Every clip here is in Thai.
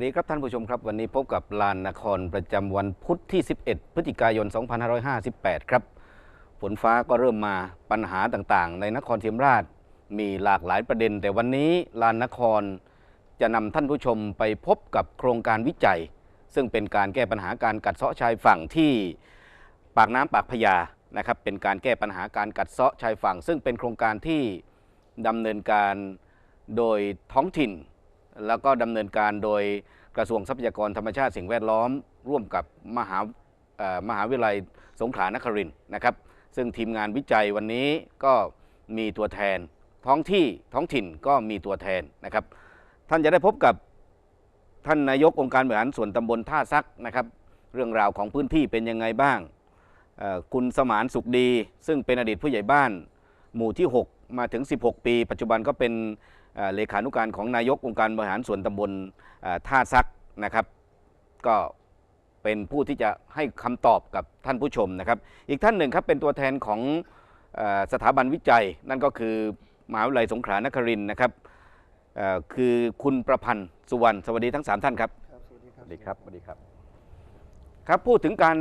วัสดีครับท่านผู้ชมครับ วันนี้พบกับลานนครประจำวันพุธที่ 11 พฤศจิกายน 2558 ครับฝนฟ้าก็เริ่มมาปัญหาต่างๆ ในนครศรีธรรมราชมีหลากหลายประเด็น แต่วันนี้ลานนครจะนำท่านผู้ชมไปพบกับโครงการวิจัย ซึ่งเป็นการแก้ปัญหาการกัดเซาะชายฝั่งที่ปากน้ำปากพญานะครับเป็นการแก้ปัญหาการกัดเซาะชายฝั่ง ซึ่งเป็นโครงการที่ดำเนินการโดยท้องถิ่น แล้วก็ดำเนินการโดยกระทรวงทรัพยากรธรรมชาติสิ่งแวดล้อม ร่วมกับมหามหาวิทยาลัยสงขลานครินทร์นะครับ ซึ่งทีมงานวิจัยวันนี้ก็มีตัวแทนท้องที่ท้องถิ่นก็มีตัวแทนนะครับ ท่านจะได้พบกับท่านนายกองค์การบริหารส่วนตำบลท่าซักนะครับ เรื่องราวของพื้นที่เป็นยังไงบ้าง คุณสมานสุขดี ซึ่งเป็นอดีตผู้ใหญ่บ้าน หมู่ที่ 6 มาถึง 16 ปี ปัจจุบันก็เป็น เอ่อเลขานุการของนายกองค์การบริหารส่วนตำบลเอ่อท่าซักนะครับ ก็เป็นผู้ที่จะให้คำตอบกับท่านผู้ชมนะครับ อีกท่านหนึ่งครับเป็นตัวแทนของเออสถาบันวิจัย นั่นก็คือมหาวิทยาลัยสงขลานครินทร์นะครับเอ่อคือคุณประพันธ์สุวรรณสวัสดีทั้งสามท่านครับสวัสดีครับสวัสดีครับครับพูดถึงการ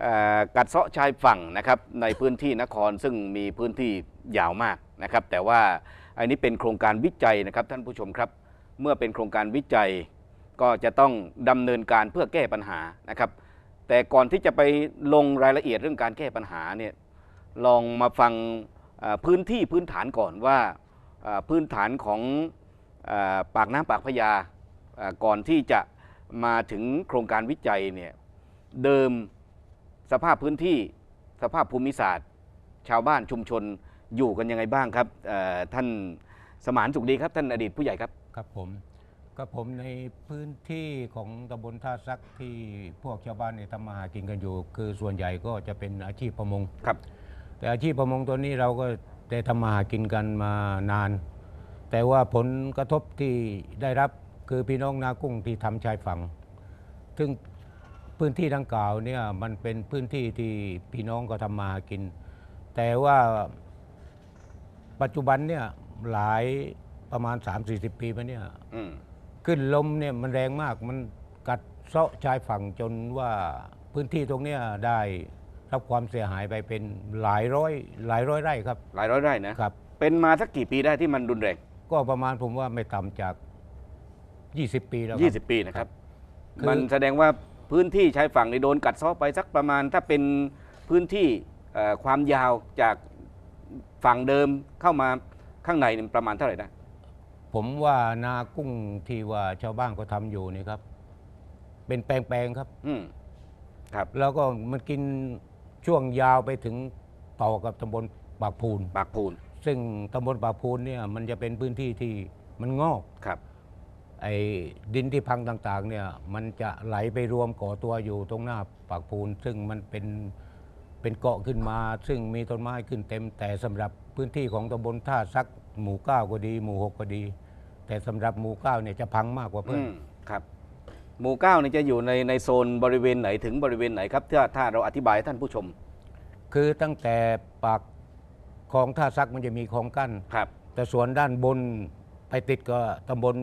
เอ่อกัดเซาะชายฝั่งนะครับในพื้นที่นครซึ่งมีพื้นที่ยาวมากนะครับ แต่ว่า อันนี้เป็นโครงการวิจัยนะครับท่านผู้ชมครับ เมื่อเป็นโครงการวิจัย ก็จะต้องดำเนินการเพื่อแก้ปัญหานะครับ แต่ก่อนที่จะไปลงรายละเอียดเรื่องการแก้ปัญหาเนี่ยลองมาฟังพื้นที่พื้นฐานก่อนว่าพื้นฐานของอปากน้ำปากพญาก่อนที่จะมาถึงโครงการวิจัยเนี่ยเดิมสภาพพื้นที่สภาพภูมิศาสตร์ ชาวบ้านชุมชน อยู่กันยังไงบ้างครับเอ่อท่านสมานสุขดีครับ ท่านอดีตผู้ใหญ่ครับครับผมก็ผมในพื้นที่ของตำบลท่าซักที่พวกชาวบ้านเนี่ยทำมาหากินกันอยู่ คือส่วนใหญ่ก็จะเป็นอาชีพประมงครับ แต่อาชีพประมงตัวนี้เราก็ได้ทำมาหากินกันมานาน แต่ว่าผลกระทบที่ได้รับคือพี่น้องนากุ้งที่ทำชายฝั่ง ซึ่งพื้นที่ดังกล่าวเนี่ยมันเป็นพื้นที่ที่พี่น้องก็ทำมาหากิน แต่ว่า ปัจจุบันเนี่ยหลายประมาณ 3-40 ปีมาเนี่ยอืมขึ้นลมเนี่ยมันแรงมากมันกัดเซาะชายฝั่งจนว่าพื้นที่ตรงเนี้ยได้รับความเสียหายไปเป็นหลายร้อย หลายร้อยไร่ครับหลายร้อยไร่นะครับ เป็นมาสักกี่ปีได้ที่มันรุนแรงก็ประมาณผมว่าไม่ต่ำจาก 20 ปีแล้วครับ20ปีนะครับ คือ มันแสดงว่าพื้นที่ชายฝั่งนี่โดนกัดเซาะไปสักประมาณถ้าเป็นพื้นที่เอ่อความยาวจาก ฝั่งเดิมเข้ามาข้างในเนี่ยประมาณเท่าไหร่ได้ ผมว่านากุ้งที่ว่าชาวบ้านก็ทำอยู่นี่ครับ เป็นแปลงๆครับ อืมครับแล้วก็มันกินช่วงยาวไปถึงต่อกับตำบลปากพูน ปากพูนซึ่งตำบลปากพูนเนี่ยมันจะเป็นพื้นที่ที่มันงอก ครับ ไอ้ดินที่พังต่างๆเนี่ยมันจะไหลไปรวมก่อตัวอยู่ตรงหน้าปากพูน ซึ่งมันเป็น เป็นเกาะขึ้นมา ซึ่งมีต้นไม้ขึ้นเต็ม แต่สำหรับพื้นที่ของตำบลท่าซักหมู่เก้าก็ดี หมู่หกก็ดี แต่สำหรับหมู่เก้าเนี่ยจะพังมากกว่าเพื่อือนมครับ หมู่เก้านี่จะอยู่ในในโซนบริเวณไหนถึงบริเวณไหนครับถ้าถ้าเราอธิบายให้ท่านผู้ชม คือตั้งแต่ปากคลองท่าซักมันจะมีคลองกั้นครับ แต่ส่วนด้านบนไปติดกับตำบล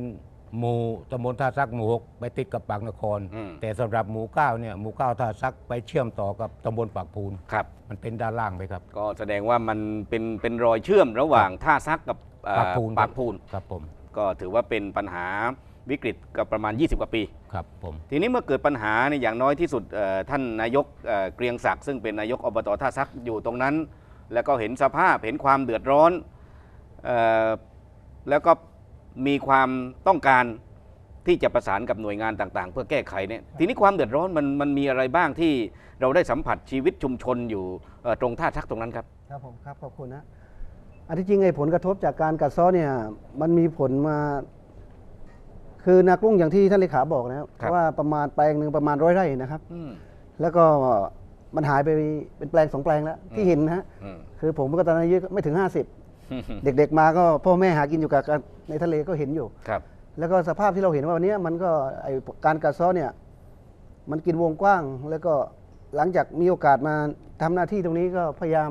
หมู่ตำบลท่าซักหมู่หกไปติดกับปากนคร อืม แต่สำหรับหมู่เก้าเนี่ยหมู่เก้าท่าซักไปเชื่อมต่อกับตำบลปากพูน ครับ มันเป็นด้านล่างไปครับ ก็แสดงว่ามันเป็นเป็นรอยเชื่อมระหว่างท่าซักกับเอ่อปากพูนปากพูน ครับผมก็ถือว่าเป็นปัญหาวิกฤตกับประมาณ 20 กว่าปี ครับผมทีนี้เมื่อเกิดปัญหาเนี่ยอย่างน้อยที่สุดเอ่อท่านนายกเอ่อเกรียงศักดิ์ซึ่งเป็นนายกอบตท่าซักอยู่ตรงนั้น แล้วก็เห็นสภาพเห็นความเดือดร้อนเอ่อแล้วก็ มีความต้องการที่จะประสานกับหน่วยงานต่างๆ เพื่อแก้ไขเนี่ยทีนี้ความเดือดร้อนมันมันมีอะไรบ้างที่เราได้สัมผัสชีวิตชุมชนอยู่เอ่อตรงท่าซักตรงนั้นครับครับผมครับขอบคุณนะอันที่จริงไอ้ผลกระทบจากการกัดเซ้อเนี่ยมันมีผลมา คือนากุ้งอย่างที่ท่านเลขาบอกนะครับครับว่าประมาณแปลงหนึ่งประมาณร้อยไร่นะครับอืมแล้วก็มันหายไปเป็นแปลงสองแปลงแล้วที่เห็นนะฮะอืมคือผมก็ตอนนั้นอายุไม่ถึง50 เด็กๆมาก็พ่อแม่หากินอยู่กับการในทะเลก็เห็นอยู่ครับ แล้วก็สภาพที่เราเห็นว่าวันนี้มันก็ไอการกัดเซ้อเนี่ย มันกินวงกว้าง แล้วก็หลังจากมีโอกาสมาทำหน้าที่ตรงนี้ก็พยายาม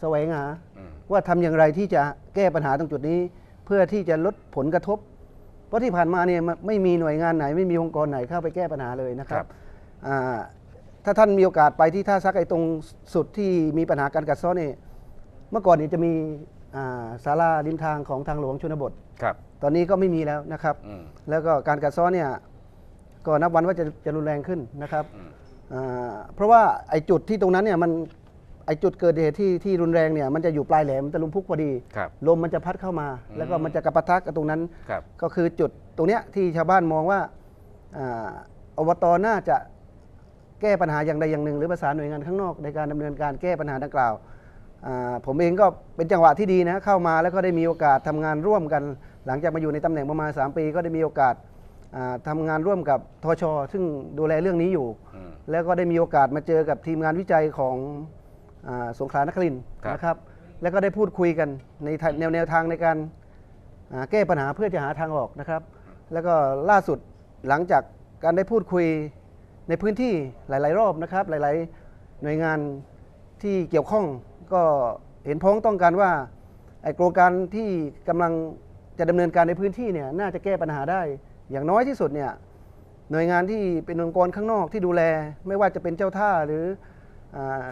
แสวงหาอืมว่าทำอย่างไรที่จะแก้ปัญหาตรงจุดนี้ เพื่อที่จะลดผลกระทบ เพราะที่ผ่านมาเนี่ยมันไม่มีหน่วยงานไหน ไม่มีองค์กรไหนเข้าไปแก้ปัญหาเลยนะครัครับบอ่าถ้าท่านมีโอกาสไปที่ท่าซักไอ้ตรงสุดที่มีปัญหาการกัดเซ้อนี่เมื่อก่อนนี่จะมีอ่า ศาลาริมทางของทางหลวงชนบท ครับ ตอนนี้ก็ไม่มีแล้วนะครับ อืม แล้วก็การกัดเซ้อเนี่ยก็นับวันว่าจะจะรุนแรงขึ้นนะครับอืมอ่าเพราะว่าไอ้จุดที่ตรงนั้นเนี่ยมันไอ้จุดเกิดเหตุที่ที่รุนแรงเนี่ยมันจะอยู่ปลายแหลมตะลุมพุกพอดี ครับ ลมมันจะพัดเข้ามา แล้วก็มันจะกระปะทะกับตรงนั้น ครับ ก็คือจุดตรงเนี้ยที่ชาวบ้านมองว่าอาอบตน่าจะแก้ปัญหาอย่างใดอย่างหนึ่ง หรือประสานหน่วยงานข้างนอกในการดำเนินการแก้ปัญหาดังกล่าวอ่า ผมเองก็เป็นจังหวะที่ดีนะเข้ามาแล้วก็ได้มีโอกาสทำงานร่วมกัน หลังจากมาอยู่ในตำแหน่งประมาณ 3 ปี ก็ได้มีโอกาสอ่าทำงานร่วมกับทช ซึ่งดูแลเรื่องนี้อยู่อืมแล้วก็ได้มีโอกาสมาเจอกับทีมงานวิจัยของอาสงขลานครินทร์ครับนะครับ แล้วก็ได้พูดคุยกันในทางแนวแนวทางในการอ่าแก้ปัญหาเพื่อจะหาทางออกนะครับ แล้วก็ล่าสุดหลังจากการได้พูดคุยในพื้นที่หลาย ๆ รอบนะครับ หลาย ๆ หน่วยงานที่เกี่ยวข้อง ก็เห็นพ้องต้องกันว่าไอโครงการที่กำลังจะดำเนินการในพื้นที่เนี่ยน่าจะแก้ปัญหาได้ อย่างน้อยที่สุดเนี่ยหน่วยงานที่เป็นองค์กรข้างนอกที่ดูแล ไม่ว่าจะเป็นเจ้าท่าหรืออา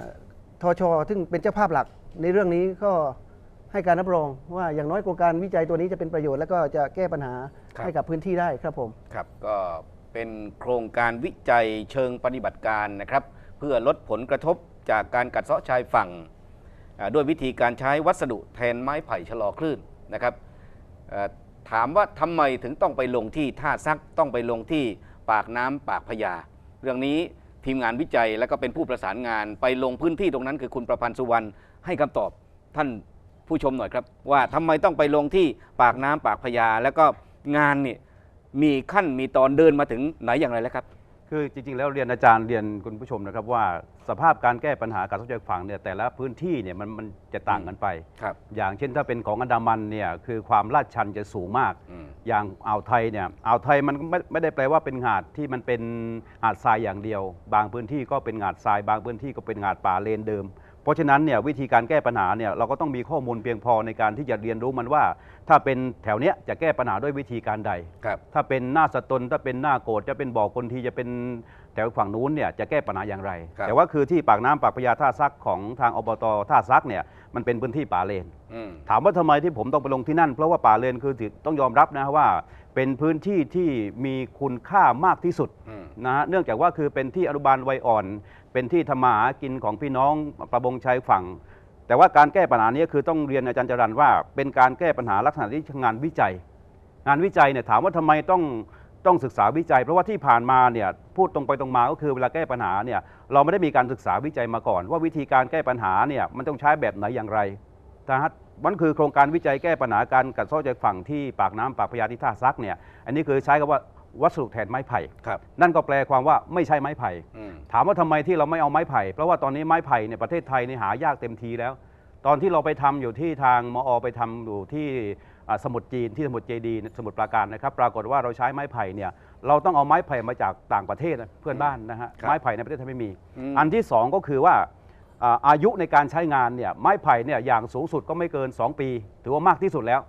ทชซึ่งเป็นเจ้าภาพหลักในเรื่องนี้ก็ให้การรับรองว่าอย่างน้อยโครงการวิจัยตัวนี้จะเป็นประโยชน์ แล้วก็จะแก้ปัญหาให้กับพื้นที่ได้ครับผมครับก็เป็นโครงการวิจัยเชิงปฏิบัติการนะครับ เพื่อลดผลกระทบจากการกัดเซาะชายฝั่ง ด้วยวิธีการใช้วัสดุแทนไม้ไผ่ชะลอคลื่นนะครับถามว่าทำไมถึงต้องไปลงที่ท่าซักต้องไปลงที่ปากน้ำปากพญาเรื่องนี้ทีมงานวิจัยและก็เป็นผู้ประสานงานไปลงพื้นที่ตรงนั้น คือคุณประพันธ์สุวรรณให้คำตอบท่านผู้ชมหน่อยครับ ว่าทำไมต้องไปลงที่ปากน้ำปากพญาแล้วก็งานนี่มีขั้นมีตอนเดินมาถึงไหนอย่างไรแล้วครับ คือจริงๆ แล้วเรียนอาจารย์เรียนคุณผู้ชมนะครับว่าสภาพการแก้ปัญหาการท่องเที่ยวฝั่งเนี่ยแต่ละพื้นที่เนี่ยมันมันจะต่างกันไป ครับ อย่างเช่นถ้าเป็นของอันดามันเนี่ยคือความลาดชันจะสูงมาก อืม อย่างอ่าวไทยเนี่ยอ่าวไทยมันไม่ไม่ได้แปลว่าเป็นหาดที่มันเป็นหาดทรายอย่างเดียว บางพื้นที่ก็เป็นหาดทราย บางพื้นที่ก็เป็นหาดป่าเลนเดิม เพราะฉะนั้นเนี่ยวิธีการแก้ปัญหาเนี่ยเราก็ต้องมีข้อมูลเพียงพอในการที่จะเรียนรู้มันว่า ถ้าเป็นแถวเนี้ยจะแก้ปัญหาด้วยวิธีการใด ครับ ถ้าเป็นหน้าสตนถ้าเป็นหน้าโกดจะเป็นบ่อคนทีจะเป็น แถวฝั่งนู้นเนี่ยจะแก้ปัญหาอย่างไร ครับแต่ว่าคือที่ปากน้ำปากพญาท่าซักของทางอบตท่าซักเนี่ยมันเป็นพื้นที่ป่าเลนอืมถามว่าทำไมที่ผมต้องไปลงที่นั่น เพราะว่าป่าเลนคือถือต้องยอมรับนะว่า เป็นพื้นที่ที่มีคุณค่ามากที่สุดอืม นะฮะเนื่องจากว่าคือเป็นที่อนุบาลวัยอ่อน เป็นที่ทำมาหากินของพี่น้องประมงชายฝั่ง แต่ว่าการแก้ปัญหานี้คือต้องเรียนอาจารย์จรันว่า เป็นการแก้ปัญหาลักษณะที่งานวิจัย งานวิจัยเนี่ยถามว่าทำไมต้อง ต้องศึกษาวิจัย เพราะว่าที่ผ่านมาเนี่ยพูดตรงไปตรงมาก็คือเวลาแก้ปัญหาเนี่ยเราไม่ได้มีการศึกษาวิจัยมาก่อน ว่าวิธีการแก้ปัญหาเนี่ยมันต้องใช้แบบไหนอย่างไรนะฮะมันคือโครงการวิจัยแก้ปัญหาการกัดเซ้อจากฝั่งที่ปากน้ำปากพญาที่ท่าซักเนี่ยอันนี้คือใช้คำว่าวัสดุแทนไม้ไผ่ครับนั่นก็แปลความว่าไม่ใช่ไม้ไผ่อืมถามว่าทำไมที่เราไม่เอาไม้ไผ่ เพราะว่าตอนนี้ไม้ไผ่ในประเทศไทยนี่หายากเต็มทีแล้ว ตอนที่เราไปทำอยู่ที่ทางมอไปทำอยู่ที่อ่า สมุทรจีนที่สมุทรเจดีย์สมุทรปราการนะครับปรากฏว่าเราใช้ไม้ไผ่เนี่ยเราต้องเอาไม้ไผ่มาจากต่างประเทศนะเพื่อนบ้านนะฮะครับไม้ไผ่ในประเทศไทยไม่มีอืมอันที่สองก็คือว่าอ่าอายุในการใช้งานเนี่ยไม้ไผ่เนี่ยอย่างสูงสุดก็ไม่เกิน 2 ปี ถือว่ามากที่สุดแล้ว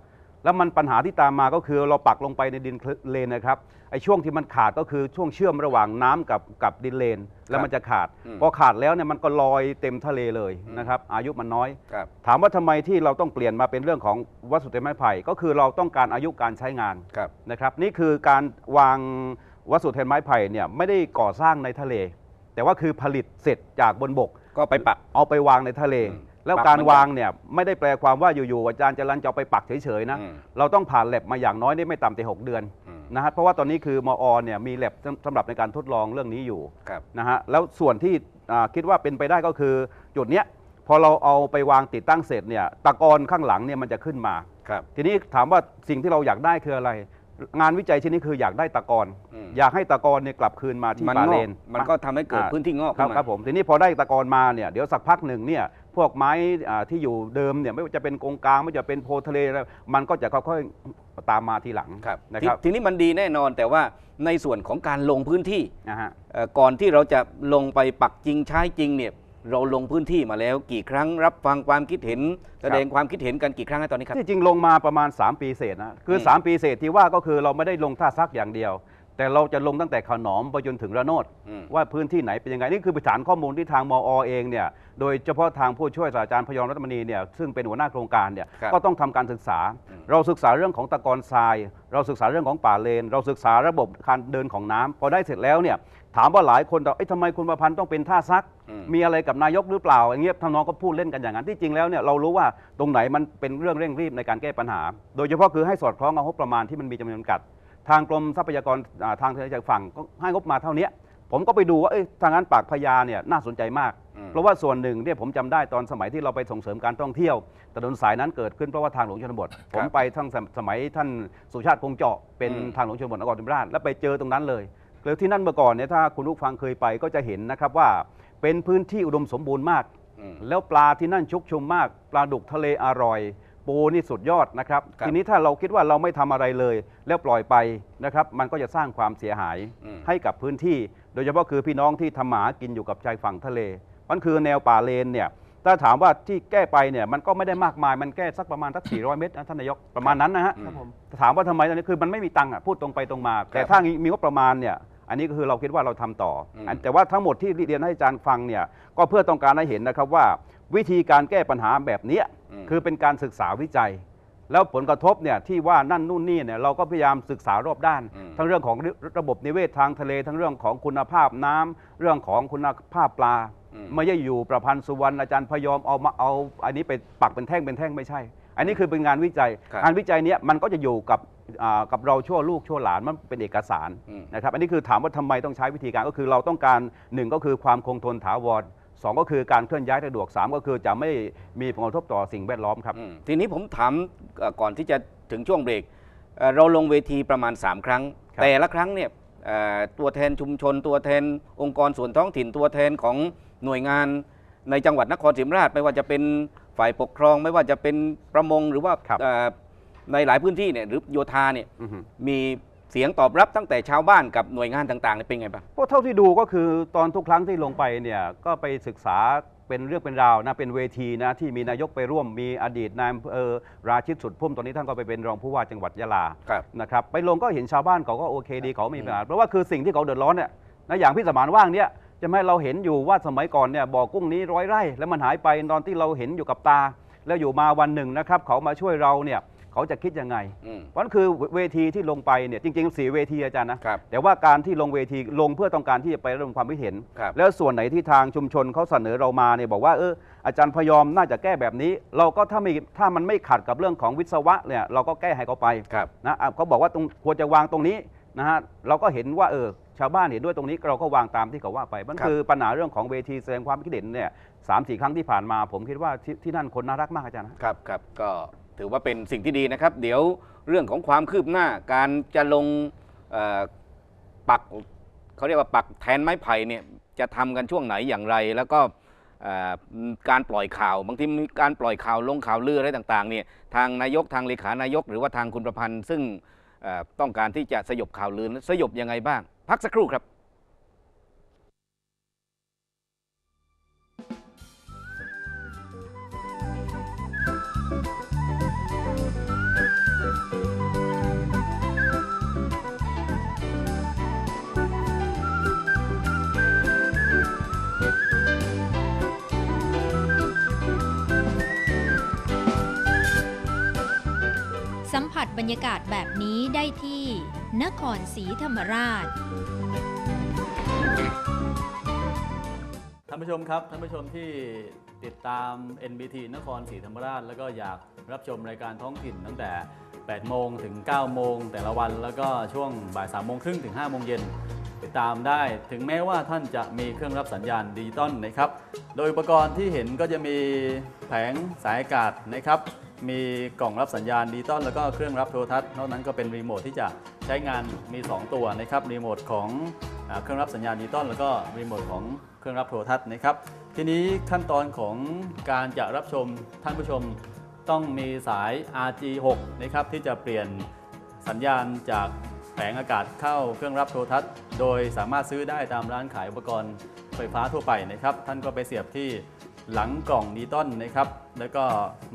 แล้วมันปัญหาที่ตามมาก็คือเราปักลงไปในดินเลนนะครับไอ้ช่วงที่มันขาดก็คือช่วงเชื่อมระหว่างน้ำกับกับดินเลน แล้วมันจะขาดอืม พอขาดแล้วเนี่ยมันก็ลอยเต็มทะเลเลยนะครับอายุมันน้อย ครับ ถามว่าทำไมที่เราต้องเปลี่ยนมาเป็นเรื่องของวัสดุไม้ไผ่ก็คือเราต้องการอายุการใช้งาน ครับ นะครับนี่คือการวางวัสดุแทนไม้ไผ่เนี่ยไม่ได้ก่อสร้างในทะเล แต่ว่าคือผลิตเสร็จจากบนบกก็ไปปัก เอาไปวางในทะเล อืม แล้วปักการเหมือนกันวางเนี่ยไม่ได้แปลความว่าอยู่ๆอาจารย์จรันจะเอาไปปักเฉยๆนะ อืมเราต้องผ่านแลบมาอย่างน้อยได้ไม่ต่ำแต่6เดือนอืม นะฮะเพราะว่าตอนนี้คือมอเนี่ยมีแลบสำหรับในการทดลองเรื่องนี้อยู่ ครับ นะฮะแล้วส่วนที่อ่าคิดว่าเป็นไปได้ก็คือจุดเนี้ยพอเราเอาไปวางติดตั้งเสร็จเนี่ยตะกอนข้างหลังเนี่ยมันจะขึ้นมา ครับ ทีนี้ถามว่าสิ่งที่เราอยากได้คืออะไร งานวิจัยชิ้นนี้คืออยากได้ตะกอนอืม อยากให้ตะกอนเนี่ยกลับคืนมาที่มันป่างอเลกนมันก็ทำให้เกิดอ่าพื้นที่งอกครัขึ้บนมา ครับผมทีนี้พอได้ตะกอนมาเนี่ยเดี๋ยวสักพักหนึ่งเนี่ย พวกไม้อ่าที่อยู่เดิมเนี่ยไม่ว่าจะเป็นกงกลางไม่ว่าจะเป็นโพทะเลอะไรมันก็จะค่อยๆตามมาทีหลังครับนะทีครับทีนี้มันดีแน่นอนแต่ว่าในส่วนของการลงพื้นที่นะฮะเอ่อก่อนที่เราจะลงไปปักจริงใช้จริงเนี่ยเราลงพื้นที่มาแล้วกี่ครั้งรับฟังความคิดเห็น แสดงความคิดเห็นกันกี่ครั้งแล้วตอนนี้ครับที่จริงลงมาประมาณ 3 ปีเศษนะคือม3ปีเศษที่ว่าก็คือเราไม่ได้ลงท่าซักอย่างเดียว แต่เราจะลงตั้งแต่ขนอมไปจนถึงระโนดอืมว่าพื้นที่ไหนเป็นยังไง นี่คือฐานข้อมูลที่ทางมอเองเนี่ยโดยเฉพาะทางผู้ช่วยศาสตราจารย์พยอมรัตมณีเนี่ยซึ่งเป็นหัวหน้าโครงการเนี่ยครับก็ต้องทำการศึกษา เราศึกษาเรื่องของตะกอนทราย เราศึกษาเรื่องของป่าเลน เราศึกษาระบบการเดินของน้ำพอได้เสร็จแล้วเนี่ยถามว่าหลายคนบอกเอ้ยทำไมคุณประพันธ์ต้องเป็นท่าซักอืมมีอะไรกับนายกหรือเปล่าอย่างเงี้ยทางน้องก็พูดเล่นกันอย่างนั้นที่จริงแล้วเนี่ยเรารู้ว่าตรงไหนมันเป็นเรื่องเร่งรีบในการแก้ปัญหา โดยเฉพาะคือให้สอดคล้องกับงบประมาณที่มันมีจำนวนจำกัด ทางกรมทรัพยากรอ่าทางทะเลจากฝั่งก็ให้งบมาเท่านี้ผมก็ไปดูว่าเอ้ยทางนั้นปากพญาเนี่ยน่าสนใจมากอืมเพราะว่าส่วนหนึ่งเนี่ยผมจำได้ตอนสมัยที่เราไปส่งเสริมการท่องเที่ยวถนนสายนั้นเกิดขึ้นเพราะว่าทางหลวงชนบท ผมไปทั้งสมสมัยท่านสุชาติคงเจาะเป็นอืมทางหลวงชนบทนครศรีธรรมราชแล้วไปเจอตรงนั้นเลยแล้วที่นั่นเมื่อก่อนเนี่ยถ้าคุณลูกฟังเคยไปก็จะเห็นนะครับว่าเป็นพื้นที่อุดมสมบูรณ์มากอืมแล้วปลาที่นั่นชุกชุมมาก ปลาดุกทะเลอร่อย ปูนี่สุดยอดนะครับ ครับทีนี้ถ้าเราคิดว่าเราไม่ทำอะไรเลย แล้วปล่อยไปนะครับ มันก็จะสร้างความเสียหายอืม ให้กับพื้นที่ โดยเฉพาะคือพี่น้องที่ทำหมากินอยู่กับชายฝั่งทะเล มันคือแนวป่าเลนเนี่ยถ้าถามว่าที่แก้ไปเนี่ยมันก็ไม่ได้มากมายมันแก้สักประมาณสัก 400 เมตรนะท่านนายกประมาณนั้นนะฮะ ครับผม ถามว่าทำไมตอนนี้คือมันไม่มีตังค์อะพูดตรงไปตรงมา แต่ถ้ามีงบประมาณเนี่ย อันนี้ก็คือเราคิดว่าเราทำต่ออมอันแต่ว่าทั้งหมดที่เรียนให้อาจารย์ฟังเนี่ยก็เพื่อต้องการให้เห็นนะครับว่า วิธีการแก้ปัญหาแบบเนี้ยอืมคือเป็นการศึกษาวิจัย แล้วผลกระทบเนี่ยที่ว่านั่นนู่นนี่เนี่ยเราก็พยายามศึกษารอบด้านอืมทั้งเรื่องของระบบนิเวศทางทะเล ทั้งเรื่องของคุณภาพน้ำเรื่องของคุณภาพปลาอืมไม่ใช่อยู่ประพันธ์สุวรรณอาจารย์พยอมเอามาเอาอันนี้ไปปักเป็นแท่งเป็นแท่งไม่ใช่ อันนี้คือเป็นงานวิจัยครับงานวิจัยเนี้ยมันก็จะอยู่กับ อ่ากับเราชั่วลูกชั่วหลานมันเป็นเอกสารอืม นะครับอันนี้คือถามว่าทำไมต้องใช้วิธีการก็คือเราต้องการหนึ่งก็คือความคงทนถาวรสองก็คือการเคลื่อนย้ายสะดวกสามก็คือจะไม่มีผลกระทบต่อสิ่งแวดล้อมครับ อืมทีนี้ผมถามเอ่อก่อนที่จะถึงช่วงเบรกเอ่อเราลงเวทีประมาณ 3 ครั้ง ครับ แต่ละครั้งเนี่ยเอ่อตัวแทนชุมชน ตัวแทนองค์กรส่วนท้องถิ่นตัวแทนของหน่วยงานในจังหวัดนครศรีธรรมราช ไม่ว่าจะเป็นฝ่ายปกครอง ไม่ว่าจะเป็นประมงหรือว่าครับ เอ่อ ในหลายพื้นที่เนี่ยหรือโยธาเนี่ยอือฮึ มีเสียงตอบรับตั้งแต่ชาวบ้านกับหน่วยงานต่างๆเนี่ยเป็นไงบ้างเพราะเท่าที่ดูก็คือตอนทุกครั้งที่ลงไปเนี่ยก็ไปศึกษาเป็นเรื่องเป็นราวนะเป็นเวทีนะที่มีนายกไปร่วมมีอดีตนายอำเภอราชิตสุดพุ่มตอนนี้ท่านก็ไปเป็นรองผู้ว่าจังหวัดยะลาครับ นะครับไปลงก็เห็นชาวบ้านเขาก็โอเคดีเขาไม่มีปัญหาเพราะว่าคือสิ่งที่เขาเดือดร้อนเนี่ยนะอย่างพี่สมานว่างเนี่ยจะไหม่เราเห็นอยู่ว่าสมัยก่อนเนี่ยบ่อกุ้งนี้ร้อยไร่ แล้วมันหายไปตอนที่เราเห็นอยู่กับตา แล้วอยู่มาวันหนึ่งนะครับเขามาช่วยเราเนี่ย เขาจะคิดยังไง อืม เพราะนั่นคือเวทีที่ลงไปเนี่ยจริงๆสี่เวทีอาจารย์นะครับแต่ว่าการที่ลงเวทีลงเพื่อต้องการที่จะไประดมความคิดเห็น ครับ แล้วส่วนไหนที่ทางชุมชนเขาเสนอเรามาเนี่ยบอกว่าเอออาจารย์พยอมน่าจะแก้แบบนี้ เราก็ถ้าไม่ถ้ามันไม่ขัดกับเรื่องของวิศวะเนี่ยเราก็แก้ให้เขาไปครับ นะอะเขาบอกว่าตรงควรจะวางตรงนี้นะฮะเราก็เห็นว่าเออชาวบ้านเห็นด้วยตรงนี้เราก็วางตามที่เขาว่าไปมันครับ คือปัญหาเรื่องของเวทีแสดงความคิดเห็นเนี่ยสามสี่ครั้งที่ผ่านมา ผมคิดว่าที่ที่นั่นคนน่ารักมากอาจารย์นะครับครับก็ ถือว่าเป็นสิ่งที่ดีนะครับ เดี๋ยวเรื่องของความคืบหน้าการจะลงปักเขาเรียกว่าปักแทนไม้ไผ่เนี่ยจะทำกันช่วงไหนอย่างไร แล้วก็การปล่อยข่าวบางทีมีการปล่อยข่าวลงข่าวลืออะไรต่างๆเนี่ยทางนายกทางเลขานายก หรือว่าทางคุณประพันธ์ ซึ่งต้องการที่จะสยบข่าวลือสยบยังไงบ้าง พักสักครู่ครับ ผัสบรรยากาศแบบนี้ได้ที่ นครศรีธรรมราชท่านผู้ชมครับท่านผู้ชมที่ติดตาม NBT นครศรีธรรมราช แล้วก็อยากรับชมรายการท้องถิ่นตั้งแต่ 8 โมงถึง 9 โมงแต่ละวัน แล้วก็ช่วงบ่าย 3 โมงครึ่งถึง 5 โมงเย็นติดตามได้ถึงแม้ว่าท่านจะมีเครื่องรับสัญญาณดิจิตอลนะครับ โดยอุปกรณ์ที่เห็นก็จะมีแผงสายอากาศนะครับ มีกล่องรับสัญญาณดิจิตอลแล้วก็เครื่องรับโทรทัศน์นอกนั้นก็เป็นรีโมทที่จะใช้งานมี 2 ตัวนะครับรีโมทของเครื่องรับสัญญาณดิจิตอลแล้วก็รีโมทของเครื่องรับโทรทัศน์นะครับทีนี้ขั้นตอนของการจะรับชมท่านผู้ชมต้องมีสาย RG6 นะครับที่จะเปลี่ยนสัญญาณจากแผงอากาศเข้าเครื่องรับโทรทัศน์ โดยสามารถซื้อได้ตามร้านขายอุปกรณ์ไฟฟ้าทั่วไปนะครับ ท่านก็ไปเสียบที่ หลังกล่องดิจิตอลนะครับ แล้วก็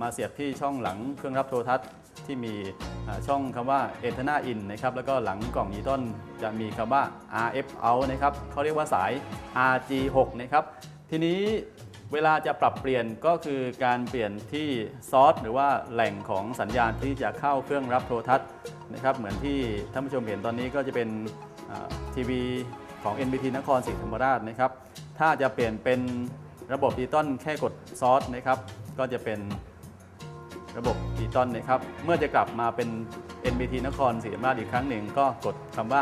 มาเสียบที่ช่องหลังเครื่องรับโทรทัศน์ที่มีช่องคำว่า Antenna In นะครับ แล้วก็หลังกล่องดิจิตอลจะมีคำว่า RF Out นะครับเขาเรียกว่าสาย RG6 นะครับ ทีนี้เวลาจะปรับเปลี่ยนก็คือการเปลี่ยนที่ซอร์สหรือว่าแหล่งของสัญญาณที่จะเข้าเครื่องรับโทรทัศน์นะครับ เหมือนที่ท่านผู้ชมเห็นตอนนี้ก็จะเป็นทีวีของ NBT นครศรีธรรมราชนะครับ ถ้าจะเปลี่ยนเป็น ระบบดิจิตอลแค่กดซอสนะครับ ก็จะเป็นระบบดิจิตอลนะครับ เมื่อจะกลับมาเป็น NBT นครศรีธรรมราชอีกครั้งหนึ่ง ก็กดคำว่า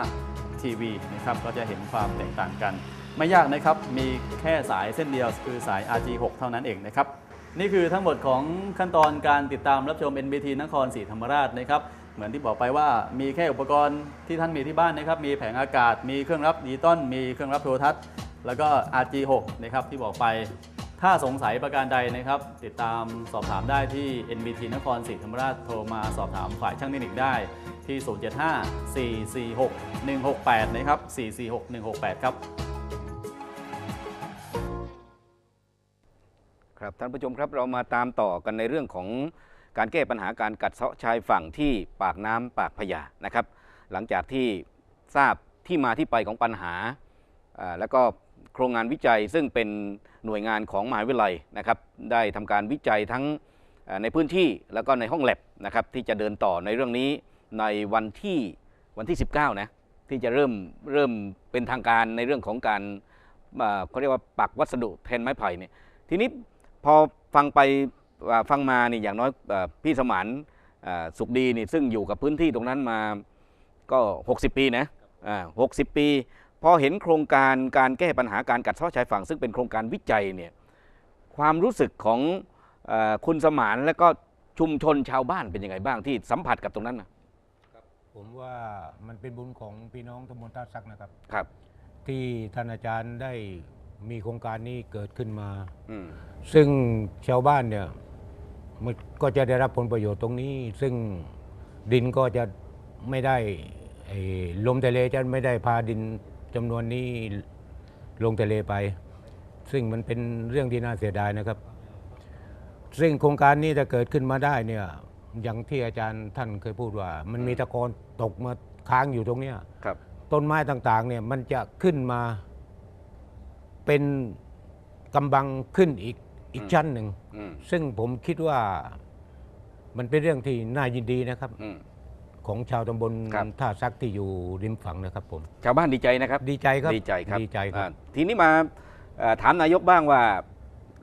ทีวีนะครับ ก็จะเห็นความแตกต่างกัน ไม่ยากนะครับ มีแค่สายเส้นเดียวคือสาย RG6 เท่านั้นเองนะครับ นี่คือทั้งหมดของขั้นตอนการติดตามรับชม NBT นครศรีธรรมราชนะครับ เหมือนที่บอกไปว่ามีแค่อุปกรณ์ที่ท่านมีที่บ้านนะครับ มีแผงอากาศ มีเครื่องรับดิจิตอลมีเครื่องรับโทรทัศน์ แล้วก็ RG6 นะครับที่บอกไปถ้าสงสัยประการใดนะครับ ติดตามสอบถามได้ที่ NBT นครศรีธรรมราชโทรมาสอบถามฝ่ายช่างเทคนิคได้ที่ 075 446 168 นะครับ 446 168 ครับ ครับท่านผู้ชมครับเรามาตามต่อกันในเรื่องของ การแก้ปัญหาการกัดเซาะชายฝั่งที่ปากน้ำปากพญานะครับ หลังจากที่ทราบที่มาที่ไปของปัญหา แล้วก็โครงงานวิจัยซึ่งเป็นหน่วยงานของมหาวิทยาลัยนะครับ ได้ทำการวิจัยทั้งในพื้นที่แล้วก็ในห้องแลบนะครับที่จะเดินต่อในเรื่องนี้ในวันที่วันที่ 19นะที่จะเริ่มเริ่มเป็นทางการในเรื่องของการเขาเรียกว่าปักวัสดุแทนไม้ไผ่เนี่ยทีนี้พอฟังไป ฟังมานี่อย่างน้อยเอ่อพี่สมานอ่าสุขดีนี่ซึ่งอยู่กับพื้นที่ตรงนั้นมาก็ 60 ปีนะอ่า60ปี พอเห็นโครงการการแก้ปัญหาการกัดเซาะชายฝั่ง ซึ่งเป็นโครงการวิจัยเนี่ยความรู้สึกของเออคุณสมานและก็ชุมชนชาวบ้านเป็นยังไงบ้างที่สัมผัสกับตรงนั้นนะผมว่ามันเป็นบุญของพี่น้องตำบลท่าซักนะครับครับ ที่ท่านอาจารย์ได้มีโครงการนี้เกิดขึ้นมาอืมซึ่งชาวบ้านเนี่ย มันก็จะได้รับผลประโยชน์ตรงนี้ ซึ่งดินก็จะไม่ได้ไอ้ลมทะเลจะไม่ได้พาดินจำนวนนี้ลงทะเลไป ซึ่งมันเป็นเรื่องที่น่าเสียดายนะครับ ซึ่งโครงการนี้ถ้าเกิดขึ้นมาได้เนี่ยอย่างที่อาจารย์ท่านเคยพูดว่า มันมีตะกอนตกมาค้างอยู่ตรงเนี้ย ครับ ต้นไม้ต่างๆเนี่ยมันจะขึ้นมาเป็นกำบังขึ้นอีก อีกอืมชั้นหนึ่ง อืมซึ่งผมคิดว่ามันเป็นเรื่องที่น่ายินดีนะครับ อืม ของชาวตำบลครับ ท่าซักที่อยู่ริมฝั่งนะครับผม ชาวบ้านดีใจนะครับ ดีใจครับดีใจครับดีใจครับอ่าทีนี้มาเอ่อถามนายกบ้างว่า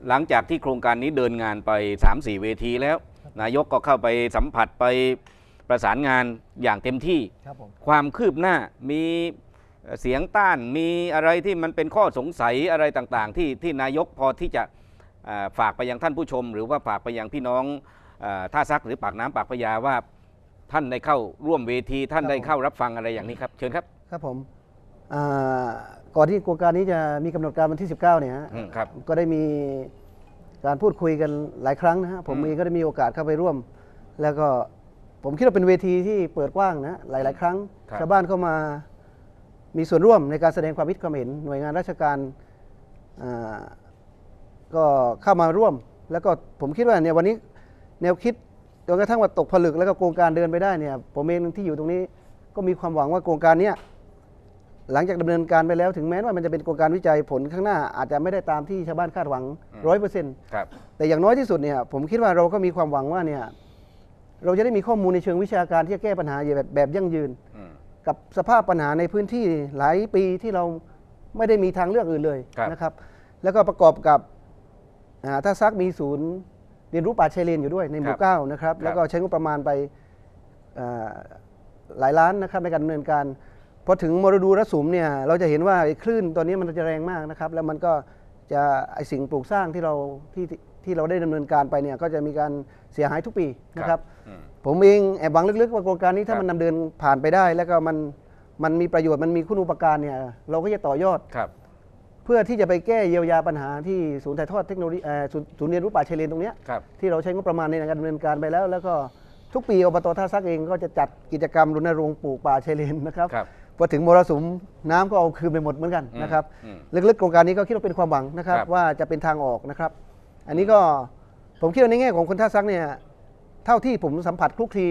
หลังจากที่โครงการนี้เดินงานไป 3-4 เวทีแล้ว นายกก็เข้าไปสัมผัสไปประสานงานอย่างเต็มที่ ครับผม ความคืบหน้ามีเอ่อเสียงต้านมีอะไรที่มันเป็นข้อสงสัยอะไรต่างๆ ที่ที่นายกพอที่จะอ่า ฝากไปยังท่านผู้ชม หรือว่าฝากไปยังพี่น้องอ่าท่าซักหรือปากน้ำปากพญาว่าท่านได้เข้าร่วมเวทีท่านได้เข้ารับฟังอะไรอย่างนี้ครับ เชิญครับครับผมอ่าก่อนที่โครงการนี้จะมีกำหนดการวันที่ 19เนี่ยฮะอืมครับก็ได้มีการพูดคุยกันหลายครั้งนะฮะผมอืมเองก็ได้มีโอกาสเข้าไปร่วม แล้วก็ผมคิดว่าเป็นเวทีที่เปิดกว้างนะหลาย ๆ ครั้งครับชาวบ้านเข้ามามีส่วนร่วมในการแสดงความคิดความเห็นหน่วยงานราชการอ่า ก็เข้ามาร่วม แล้วก็ผมคิดว่าเนี่ยวันนี้แนวคิดจนกระทั่งว่าตกผลึกแล้วก็โครงการเดินไปได้เนี่ยผมเองที่อยู่ตรงนี้ก็มีความหวังว่าโครงการเนี้ยหลังจากดำเนินการไปแล้วถึงแม้ว่ามันจะเป็นโครงการวิจัยผลข้างหน้า อาจจะไม่ได้ตามที่ชาวบ้านคาดหวังร้อยเปอร์เซ็นต์ครับแต่อย่างน้อยที่สุดเนี่ยผมคิดว่าเราก็มีความหวังว่าเนี่ยเราจะได้มีข้อมูลในเชิงวิชาการที่จะแก้ปัญหาแบบแบบยั่งยืนอืมกับสภาพปัญหาในพื้นที่หลายปีที่เราไม่ได้มีทางเลือกอื่นเลยครับนะครับ แล้วก็ประกอบกับอ่า ถ้าซักมีศูนย์เรียนรู้ป่าชายเลนอยู่ด้วยในหมู่เก้านะครับแล้วก็ใช้งบประมาณไปอ่าหลายล้านนะครับในการดำเนินการพอถึงมรดูรสุมเนี่ยเราจะเห็นว่าไอ้คลื่นตอนนี้มันจะแรงมากนะครับ แล้วมันก็จะไอสิ่งปลูกสร้างที่เราที่ที่ที่เราได้ดำเนินการไปเนี่ยก็จะมีการเสียหายทุกปีนะครับอืมผมเองแอบหวังลึกๆว่าโครงการนี้ถ้าครับมันดำเนินผ่านไปได้ แล้วก็มันมันมีประโยชน์มันมีคุณอุปการเนี่ยเราก็จะต่อยอดครับ เพื่อที่จะไปแก้เยียวยาปัญหาที่ศูนย์ถ่ายทอดเทคโนโลยีเอ่อศูนย์ศูนย์เรียนรู้ป่าชายเลนตรงเนี้ยครับ ที่เราใช้งบประมาณในการดำเนินการไปแล้ว แล้วก็ทุกปีอบตท่าซักเองก็จะจัดกิจกรรมรณรงค์ปลูกป่าชายเลนนะครับครับพอถึงมรสุมน้ำก็เอาคืนไปหมดเหมือนกันอืมนะครับอืมลึกๆโครงการนี้ก็คิดว่าเป็นความหวังนะครับ ครับ ว่าจะเป็นทางออกนะครับ อันนี้ก็ผมคิดว่าในแง่ของคนท่าซักเนี่ยเท่าที่ผมสัมผัสคลุกคลี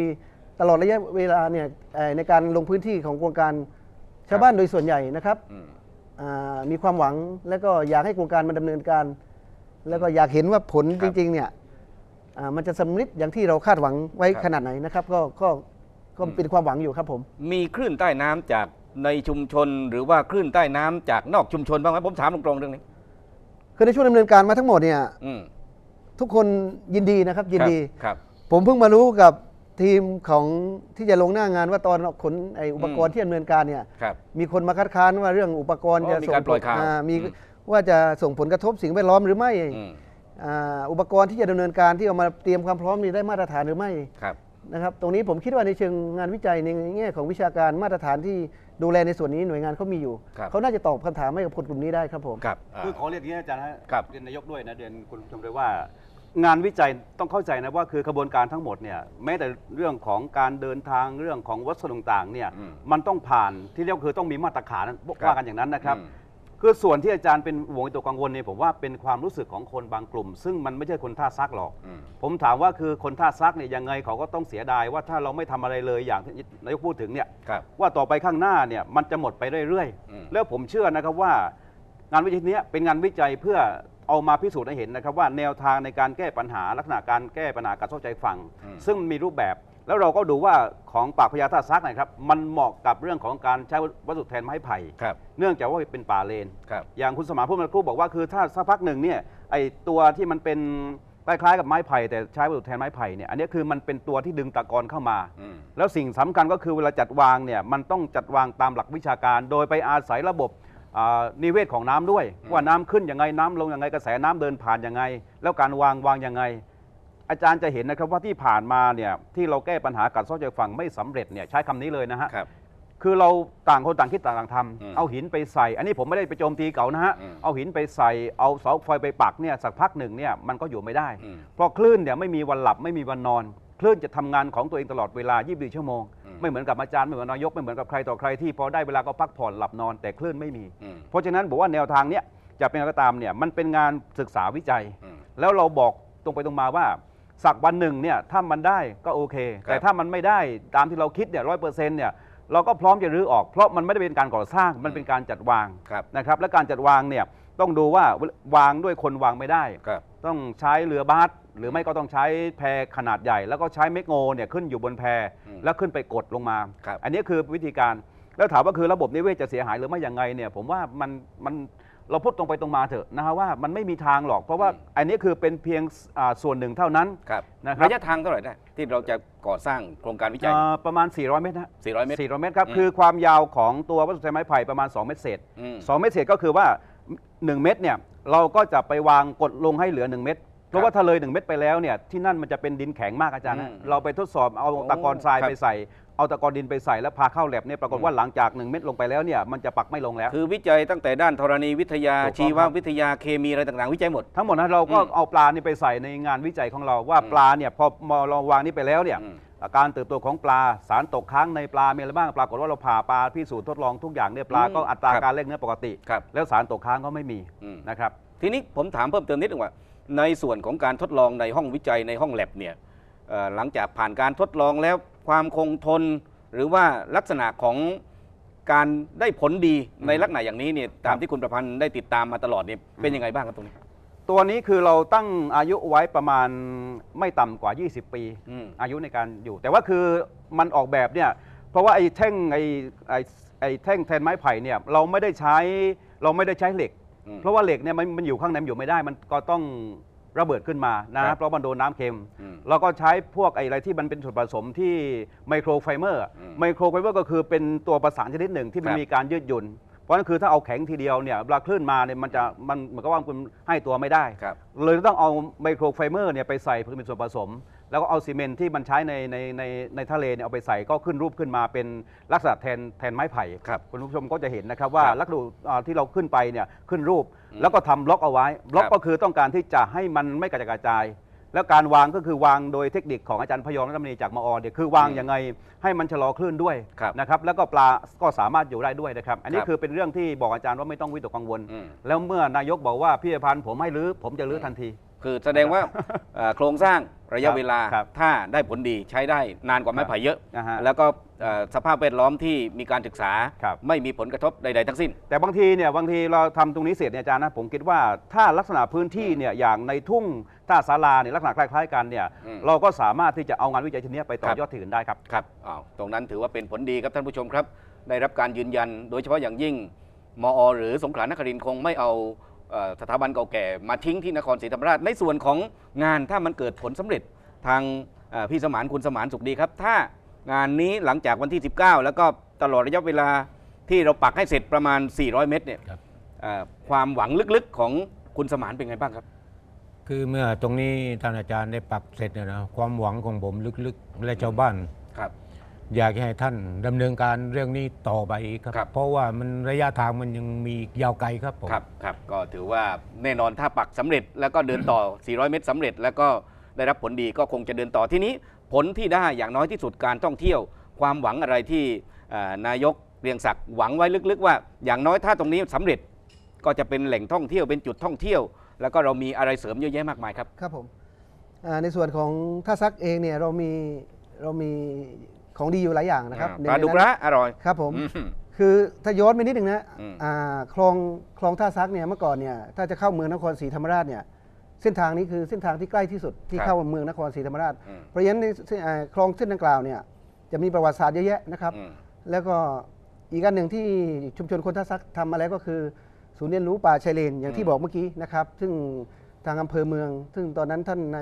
ตลอดระยะเวลาเนี่ยเอ่อในการลงพื้นที่ของโครงการชาวบ้านโดยส่วนใหญ่นะครับ อืมอ่า มีความหวังแล้วก็อยากให้โครงการมันดำเนินการ แล้วก็อยากเห็นว่าผลครัจบริงๆเนี่ยอ่ามันจะสำเร็จอย่างที่เราคาดหวังไว้ครับขนาดไหนนะครับ ก็ก็ก็เป็นความหวังอยู่ครับผม มีคลื่นใต้น้ำจากในชุมชนหรือว่าคลื่นใต้น้ำจากนอกชุมชนบ้างไหมผมถามตรงๆเรื่องนี้คือในช่วงดำเนินการมาทั้งหมดเนี่ยอืมทุกคนยินดีนะครับยินดีครับ ผมเพิ่งมารู้กับ ทีมของที่จะลงหน้างานว่าตอนขนไออุปกรอืณ์มที่ดำเนินการเนี่ยครับ มีคนมาคัดค้านว่าเรื่องอุปกรณ์อ๋อจะมีส่งการปล่อยข่าวอ่มีอืม ว่าจะส่งผลกระทบสิ่งแวดล้อมหรือไม่อืมอ่าอุปกรณ์ที่จะดำเนินการที่เอามาเตรียมความพร้อมนี่ได้มาตรฐานหรือไม่ครับ นะครับตรงนี้ผมคิดว่าในเชิงงานวิจัยในแง่ของวิชาการมาตรฐานที่ดูแลในส่วนนี้หน่วยงานเขามีอยู่ครับ เขาน่าจะตอบคำถามให้กับคนกลุ่มนี้ได้ครับผม ครับคือขอเรียนอย่างนี้อาจารย์ฮะครับ เรียนนายกด้วยนะเรียนคุณผู้ชมด้วยว่า งานวิจัยต้องเข้าใจนะว่าคือกระบวนการทั้งหมดเนี่ยแม้แต่เรื่องของการเดินทางเรื่องของวัสดุต่างๆเนี่ยอืมมันต้องผ่านที่เรียกว่าคือต้องมีมาตรฐานครับว่ากันอย่างนั้นนะครับ อืม คือส่วนที่อาจารย์เป็นห่วงตัวกังวลเนี่ยผมว่าเป็นความรู้สึกของคนบางกลุ่ม ซึ่งมันไม่ใช่คนท่าซักหรอก อืม ผมถามว่าคือคนท่าซักเนี่ยยังไงเขาก็ต้องเสียดายว่าถ้าเราไม่ทำอะไรเลยอย่างที่นายกพูดถึงเนี่ย ครับ ว่าต่อไปข้างหน้าเนี่ยมันจะหมดไปเรื่อยอืม ๆ แล้วผมเชื่อนะครับว่างานวิจัยเนี้ยเป็นงานวิจัยเพื่อ เอามาพิสูจน์ให้เห็นนะครับว่าแนวทางในการแก้ปัญหาลักษณะการแก้ปัญหาการเข้าใจฟัง อืม ซึ่งมีรูปแบบแล้วเราก็ดูว่าของปากพญาท่าซักนะครับมันเหมาะกับเรื่องของการใช้วัสดุแทนไม้ไผ่ ครับเนื่องจากว่าเป็นป่าเลน ครับ อย่างคุณสมานพูดเมื่อครู่บอกว่าคือถ้าสักพักหนึ่งเนี่ยไอตัวที่มันเป็นคล้ายๆกับไม้ไผ่แต่ใช้วัสดุแทนไม้ไผ่เนี่ยอันนี้คือมันเป็นตัวที่ดึงตะกอนเข้ามา อืม แล้วสิ่งสำคัญก็คือเวลาจัดวางเนี่ยมันต้องจัดวางตามหลักวิชาการ โดยไปอาศัยระบบอ่า นิเวศของน้ำด้วยอืมว่าน้ำขึ้นยังไงน้ำลงยังไงกระแสน้ำเดินผ่านยังไง แล้วการวางวางยังไง อาจารย์จะเห็นนะครับว่าที่ผ่านมาเนี่ยที่เราแก้ปัญหาการซ่อใจฝั่งไม่สำเร็จเนี่ยใช้คำนี้เลยนะฮะครับคือเราต่างคนต่างคิดต่างทอืมำเอาหินไปใส่ อันนี้ผมไม่ได้ไปโจมตีเขานะฮะอืมเอาหินไปใส่ เอาเสาไฟไปปักเนี่ยสักพักหนึ่งเนี่ยมันก็อยู่ไม่ได้อืมเพราะคลื่นเนี่ยไม่มีวันหลับไม่มีวันนอน คลื่นจะทำงานของตัวเองตลอดเวลา 24 ชั่วโมงอืม ไม่เหมือนกับอาจารย์ไม่เหมือนนายกไม่เหมือนกับใครต่อใครที่พอได้เวลาก็พักผ่อนหลับนอนแต่คลื่นไม่มี อืม เพราะฉะนั้นบอกว่าแนวทางเนี้ยจะเป็นอะไรก็ตามเนี่ยมันเป็นงานศึกษาวิจัย อืม แล้วเราบอกตรงไปตรงมาว่า สักวันหนึ่งเนี่ยถ้ามันได้ก็โอเค ครับ แต่ถ้ามันไม่ได้ตามที่เราคิดเนี่ยร้อยเปอร์เซ็นต์เนี่ยเราก็พร้อมจะรื้อออกเพราะมันไม่ได้เป็นการก่อสร้างมันเป็นการจัดวางครับนะครับและการจัดวางเนี่ยต้องดูว่าวางด้วยคนวางไม่ได้ ครับ ต้องใช้เรือบาสหรือไม่ก็ต้องใช้แพขนาดใหญ่ แล้วก็ใช้เมกโงเนี่ยขึ้นอยู่บนแพอืมแล้วขึ้นไปกดลงมา ครับ อันนี้คือวิธีการแล้วถามว่าคือระบบนิเวศจะเสียหายหรือไม่ยังไงเนี่ยผมว่ามันมันเราพูดตรงไปตรงมาเถอะนะฮะว่ามันไม่มีทางหรอกเพราะว่าอืมอันนี้คือเป็นเพียงอ่าส่วนหนึ่งเท่านั้น ครับนะครับ ระยะทางเท่าไหร่ได้ ที่เราจะก่อสร้างโครงการวิจัยอ่าประมาณ 400 เมตรนะ400 เมตร 400 เมตรครับ อืม คือความยาวของตัววัสดุไม้ไผ่ประมาณ 2 เมตรเศษ อืม 2 เมตรเศษก็คือว่า 1 เมตรเนี่ย เราก็จะไปวางกดลงให้เหลือ 1 เมตรเพราะว่าถ้าเลย 1 เมตรไปแล้วเนี่ยที่นั่นมันจะเป็นดินแข็งมากอาจารย์นะอืมเราไปทดสอบเอาตะกอนทรายครับ ไปใส่ เอาตะกอนดินไปใส่แล้วพาเข้าแลบเนี่ยปรากฏว่าหลังจาก 1 เมตรลงไปแล้วเนี่ยมันจะปักไม่ลงแล้ว คือวิจัยตั้งแต่ด้านธรณีวิทยาถูกต้องชีวครับ วิทยาเคมีอะไรต่างๆ วิจัยหมด ทั้งหมดนั้นเราก็อืมเอาปลานี่ไปใส่ในงานวิจัยของเราว่าอืมปลาเนี่ยพอมอเราวางนี่ไปแล้วเนี่ยอืม การเติบโตของปลาสารตกค้างในปลามีอะไรบ้างปรากฏว่าเราผ่าปลาพิสูจน์ทดลองทุกอย่างเนี่ยปลาอืมก็อัตราครับการเล่นเนื้อปกติ ครับ แล้วสารตกค้างก็ไม่มีอืม นะครับ ทีนี้ผมถามเพิ่มเติมนิดนึงว่า ในส่วนของการทดลองในห้องวิจัยในห้องแลบเนี่ยเอ่อหลังจากผ่านการทดลองแล้วความคงทน หรือว่าลักษณะของการได้ผลดีในลักษณะอย่างนี้เนี่ยตามที่คุณประพันธ์ได้ติดตามมาตลอดเนี่ยเป็นยังไงบ้างครับตรงนี้ ตัวนี้คือเราตั้งอายุไว้ประมาณไม่ต่ำกว่า 20 ปี อืม อายุในการอยู่ แต่ว่าคือมันออกแบบเนี่ยเพราะว่าไอ้แท่งไอ้ไอ้ไอ้แท่งแทนไม้ไผ่เนี่ยเราไม่ได้ใช้เราไม่ได้ใช้เหล็ก อืมเพราะว่าเหล็กเนี่ยมันมันอยู่ข้างในมันอยู่ไม่ได้ มันก็ต้องระเบิดขึ้นมาครันะบเพราะมันโดนน้ำเค็ม อืมเราก็ใช้พวกไอ้อะไรที่มันเป็นส่วนผสมที่ไมโครไฟเบอร์อืมไมโครไฟเบอร์ก็คือเป็นตัวประสานชนิดหนึ่งที่มันครับ มีการยืดหยุ่น เพราะฉะนั้นคือถ้าเอาแข็งทีเดียวเนี่ยเวลาคลื่นมาเนี่ยมันจะมันเหมือนกับว่าคุณให้ตัวไม่ได้ ครับ เลยต้องเอาไมโครไฟเบอร์เนี่ยไปใส่เพื่อเป็นส่วนผสม แล้วก็เอาซีเมนต์ที่มันใช้ในในในในทะเลเนี่ยเอาไปใส่ก็ขึ้นรูปขึ้นมาเป็นลักษณะแทนแทนไม้ไผ่ครับคุณผู้ชมก็จะเห็นนะครับว่าครับลักษณะอ่าที่เราขึ้นไปเนี่ยขึ้นรูปอืมแล้วก็ทำบล็อกเอาไว้บล็อกครับ ก็คือต้องการที่จะให้มันไม่กระจายกระจาย แล้วการวางก็คือวางโดยเทคนิคของอาจารย์พยอมรัตนมณีจากมอเนี่ยคือวางอืมยังไงให้มันชะลอคลื่นด้วยครับนะครับแล้วก็ปลาก็สามารถอยู่ได้ด้วยนะครับ อันนี้ครับคือเป็นเรื่องที่บอกอาจารย์ว่าไม่ต้องวิตกกังวล อืม แล้วเมื่อนายกบอกว่าพี่พันธ์ผมให้รื้อผมจะรื้อทันที คือแสดงว่าเอ่อโครงสร้างระยะเวลาครับถ้าได้ผลดีใช้ได้นานกว่าไม้ไผ่เยอะ นะฮะแล้วก็เอ่อสภาพแวดล้อมที่มีการศึกษา ครับ ไม่มีผลกระทบใด ๆ ทั้งสิ้น แต่บางทีเนี่ยบางทีเราทำตรงนี้เสร็จเนี่ยอาจารย์นะผมคิดว่าถ้าลักษณะพื้นที่เนี่ยอย่างในทุ่ง ท่าศาลาเนี่ยลักษณะคล้ายๆกันเนี่ยอืม เราก็สามารถที่จะเอางานวิจัยชิ้นนี้ไปต่อยอดที่อื่นได้ครับ ครับอ้าวตรงนั้นถือว่าเป็นผลดีครับท่านผู้ชมครับ ได้รับการยืนยัน โดยเฉพาะอย่างยิ่ง มอ หรือสงขลานครินทร์คงไม่เอาเอ่อสถาบันเก่าแก่มาทิ้งที่นครศรีธรรมราช ในส่วนของงานถ้ามันเกิดผลสำเร็จทางเอ่อพี่สมานคุณสมานสุขดีครับ ถ้างานนี้หลังจากวันที่ 19 แล้วก็ตลอดระยะเวลาที่เราปักให้เสร็จประมาณ 400 เมตรเนี่ยครับ เอ่อความหวังลึกๆของคุณสมานเป็นไงบ้างครับ คือเมื่อตรงนี้ท่านอาจารย์ได้ปักเสร็จเนี่ยนะความหวังของผมลึกๆ และชาวบ้าน ครับ อยากให้ท่านดำเนินการเรื่องนี้ต่อไปอีกครับครับเพราะว่ามันระยะทางมันยังมีอีกยาวไกลครับผม ครับครับก็ถือว่าแน่นอนถ้าปักสำเร็จแล้วก็เดินต่อ 400 เมตรสำเร็จ แล้วก็ได้รับผลดีก็คงจะเดินต่อที่นี้ผลที่ได้อย่างน้อยที่สุดการท่องเที่ยว ความหวังอะไรที่เอ่อนายกเรียงศักดิ์หวังไว้ลึกๆ ว่า อย่างน้อยถ้าตรงนี้สำเร็จก็จะเป็นแหล่งท่องเที่ยวเป็นจุดท่องเที่ยว แล้วก็เรามีอะไรเสริมเยอะแยะมากมายครับ ครับผมอ่าในส่วนของท่าซักเองเนี่ยเรามีเรามีของดีอยู่หลายอย่างนะครับอ่าในปลาดุกนั้นระอร่อยครับผมอืมคือถ้าย้อนไปนิดหนึ่งนะอืมอ่าคลองคลองท่าซักเนี่ยเมื่อก่อนเนี่ยถ้าจะเข้าเมืองนครศรีธรรมราชเนี่ยเส้นทางนี้คือเส้นทางที่ใกล้ที่สุดที่เข้าเมืองนครศรีธรรมราชอืมเพราะฉะนั้นในเส้นอ่าคลองเส้นดังกล่าวเนี่ยจะมีประวัติศาสตร์เยอะแยะนะครับอืมแล้วก็อีกอันหนึ่งที่ชุมชนคนท่าซักทำมาแล้วก็คือ ศูนย์เรียนรู้ป่าชายเลนอย่างที่บอกเมื่อกี้นะครับ ซึ่งทางอำเภอเมือง ซึ่งตอนนั้นท่านใน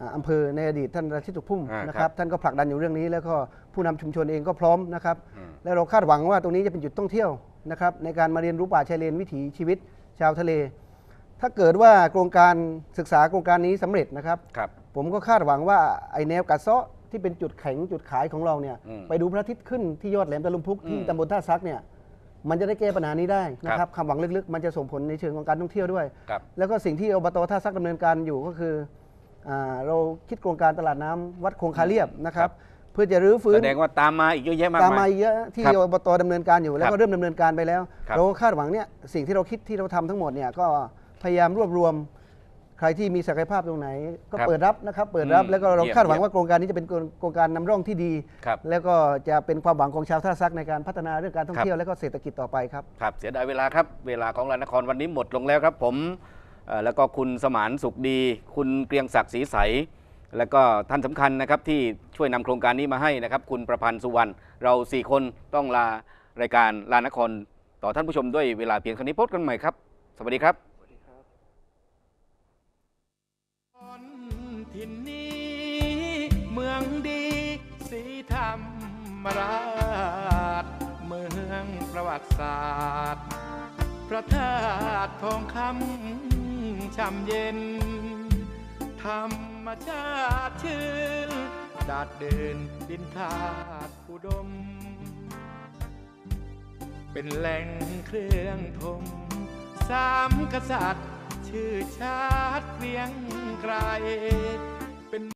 อ่าอำเภอในอดีตท่านราชิตสุพุ่มอ่านะคครัรับบท่านก็ผลักดันอยู่เรื่องนี้ แล้วก็ผู้นำชุมชนเองก็พร้อมนะครับอืมแล้วเราคาดหวังว่าตรงนี้จะเป็นจุดท่องเที่ยวนะครับในการมาเรียนรู้ป่าชายเลนวิถีชีวิตชาวทะเล ถ้าเกิดว่าโครงการศึกษาโครงการนี้สำเร็จนะครับครับผมก็คาดหวังว่าไอแนวกัดเซาะที่เป็นจุดแข็งจุดขายของเราเนี่ยอืมไปดูพระอาทิตย์ขึ้นที่ยอดแหลมตะลุมพุกที่อืมตำบลท่าซักเนี่ย มันจะได้แก้ปัญหานี้ได้นะคครัรับบความหวังลึกๆ มันจะส่งผลในเชิงของการท่องเที่ยวด้วย ครับ แล้วก็สิ่งที่อบตท่าซักดำเนินการอยู่ก็คืออาเราคิดโครงการตลาดน้ำวัดคงคาเรียบนะครับ เพื่อจะรื้อฟื้น แสดงว่าตามมาอีกเยอะแยะมากตามมามาย เยอะที่ครับอบตดำเนินการอยู่แล้วครัก็บเริ่มดำเนินการไปแล้ว ครับเราก็คาดหวังเนี่ยสิ่งที่เราคิดที่เราทำทั้งหมดเนี่ยก็พยายามรวบรวม ใครที่มีศักยภาพตรงไหน ก็ครับเปิดรับนะครับ เปิดรับอืมแล้วก็เราเยี่ยมคาดหวังเยี่ยมว่าโครงการนี้จะเป็นโครงการนำร่องที่ดีครับแล้วก็จะเป็นความหวังของชาวท่าซักในการพัฒนาเรื่องการท่องครับเที่ยวและก็เศรษฐกิจต่อไปครับครับเสียดายเวลาครับเวลาของรานนครวันนี้หมดลงแล้วครับ ผมเอ่อแล้วก็คุณสมานสุขดี คุณเกรียงศักดิ์ศรีใสแล้วก็ท่านสำคัญนะครับที่ช่วยนำโครงการนี้มาให้นะครับ คุณประพันธ์สุวรรณเราสี่คนต้องลารายการลานนคร ต่อท่านผู้ชมด้วยเวลาเพียงเท่านี้พบกันใหม่ครับ สวัสดีครับ มราช เมืองประวัติศาสตร์ พระธาตุทองคำช่ำเย็น ธรรมชาติชื่นดาดเดินดินธาตุอุดม เป็นแหล่งเครื่องทมสามกษัตริย์ ชื่อชาติเรียงไกร